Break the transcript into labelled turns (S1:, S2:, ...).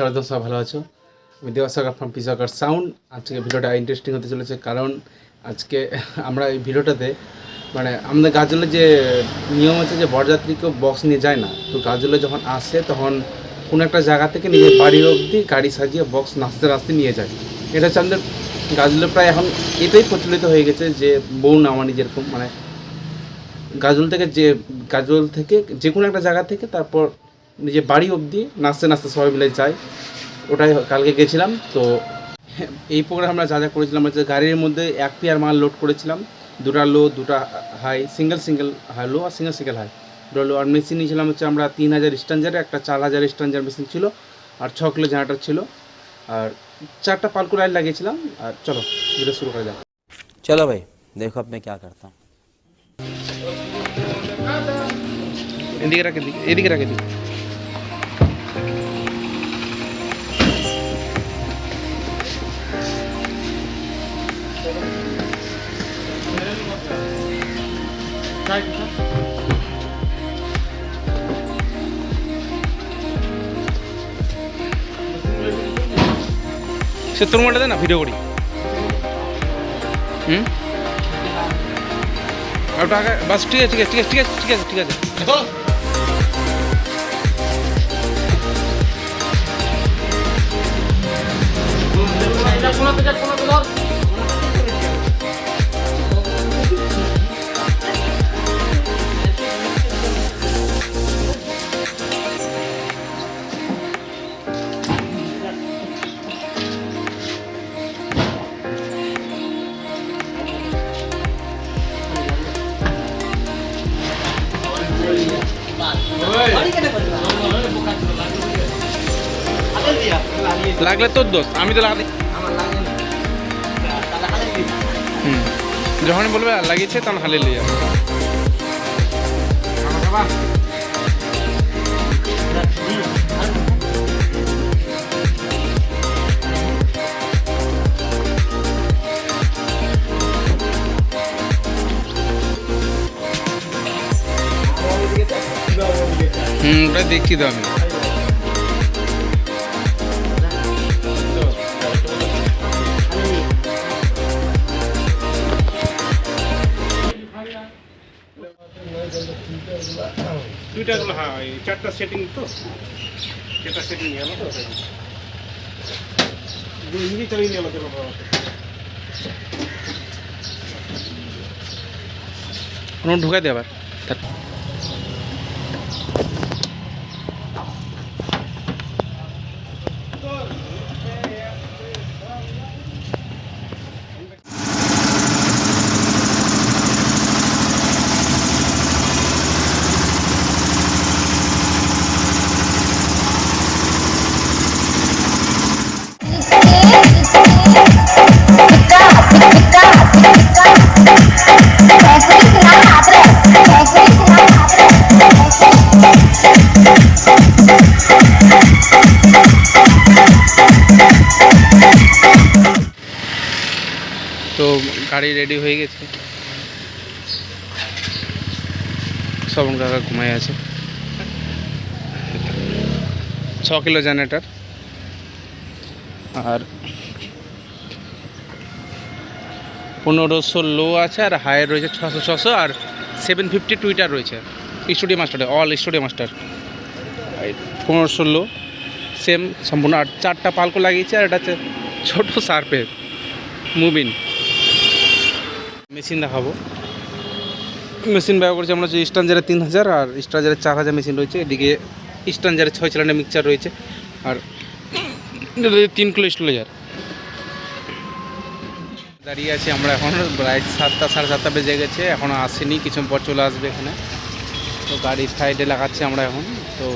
S1: আশা করি তোমরা সবাই ভালো আছো? আমি দেবাসাগর ফ্রম পিসাকার সাউন্ড আজকে ভিডিওটা ইন্টারেস্টিং হতে চলেছে কারণ আজকে আমরা এই ভিডিওটাতে মানে আমাদের গাজলে যে নিয়ম আছে যে বরযাত্রী কেউ বক্স নিয়ে যায় না, তো গাজলে যখন আসে তখন কোনো একটা জায়গা থেকে নিজের বাড়ির অবধি গাড়ি সাজিয়ে বক্স নাচতে নাচতে নিয়ে যায়। এটা হচ্ছে আমাদের গাজলে প্রায় এখন এটাই প্রচলিত হয়ে গেছে যে বউ নামানি যেরকম মানে গাজল থেকে যে, গাজল থেকে যে কোনো একটা জায়গা থেকে তারপর নিজের বাড়ি অবধি নাচতে নাচতে সবাই মিলে যাই ওটাই কালকে গেছিলাম তো এই প্রোগ্রাম আমরা যা যা করেছিলাম হচ্ছে গাড়ির মধ্যে এক পেয়ার মাল লোড করেছিলাম দুটা লো দুটা high single single high low আর সিঙ্গেল সিঙ্গেল হাই দুটো লো আর মেশিন নিয়েছিলাম হচ্ছে আমরা তিন হাজার স্ট্যান্ডারে একটা চার হাজার স্ট্যান্ডার মেশিন ছিল আর ছ কিলো জেনারেটার ছিল আর চারটা পালকু লাইট লাগিয়েছিলাম আর চলো ভিডিও শুরু করা যাক
S2: चलो भाई देखो अब मैं क्या करता हूँ
S1: এদিকে রাখে দিকে এদিকে রাখে দিকে সে তোর মোবাইলটা দে না ভিডিও করি। হুম? ওটা আগে বাস, ঠিক আছে ঠিক আছে ঠিক আছে ঠিক আছে ঠিক আছে লাগলে তোর দোষ আমি তো লাগাতে হুম যখনই বলবে লাগিয়েছে তখন হালে লিয়ে হুম ওটা দেখছি তো আমি
S3: দুইটাগুলো হ্যাঁ এই চারটা সেটিং তো। চারটা সেটিং গেল তো নিজে চালিয়ে নিয়ে আমাকে বাবা
S1: কোনো ঢুকাই দে আবার। তো গাড়ি রেডি হয়ে গেছে। শ্রবণ কাকা ঘুমায় আছে। ছ কিলো জেনারেটার। আর পনেরোশো লো আছে আর হায়ার রয়েছে ছশো ছশো আর সেভেন ফিফটি টুইটার রয়েছে। Studio master all studio master পনেরোশো লো সেম সম্পূর্ণ। আর চারটা পালকো লাগিয়েছে আর এটা হচ্ছে ছোটো সার্পের, মুবিন। মেশিন দেখাবো। মেশিন ব্যবহার করছি আমরা হচ্ছে তিন হাজার আর স্টানজারে চার হাজার মেশিন রয়েছে। এদিকে স্টানজারে ছয় চালানের মিক্সচার রয়েছে। আর তিন কিলো স্টোলেজার দাঁড়িয়ে আছি আমরা এখন, প্রায় সাতটা, সাড়ে সাতটা বেজে গেছে। এখনও আসেনি, কিছুক্ষণ পর চলে আসবে এখানে। তো গাড়ির সাইডে লাগাচ্ছি আমরা এখন। তো